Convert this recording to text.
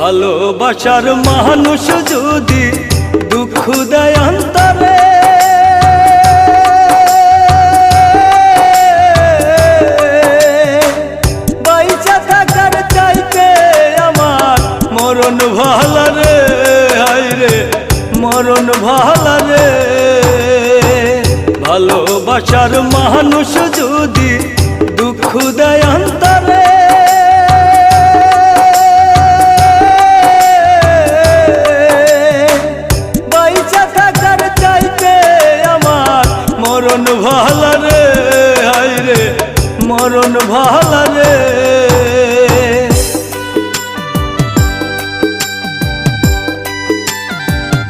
ভালোবাসার মানুষ যদি দুঃখ দেয় অন্তরে। বাইচা থাকার চাইতে আমার মরণ ভালা রে রে, মরণ ভালা রে। ভালোবাসার মানুষ যদি দুঃখ দেয় মরণ ভালা রে হায় রে মরণ ভালা রে।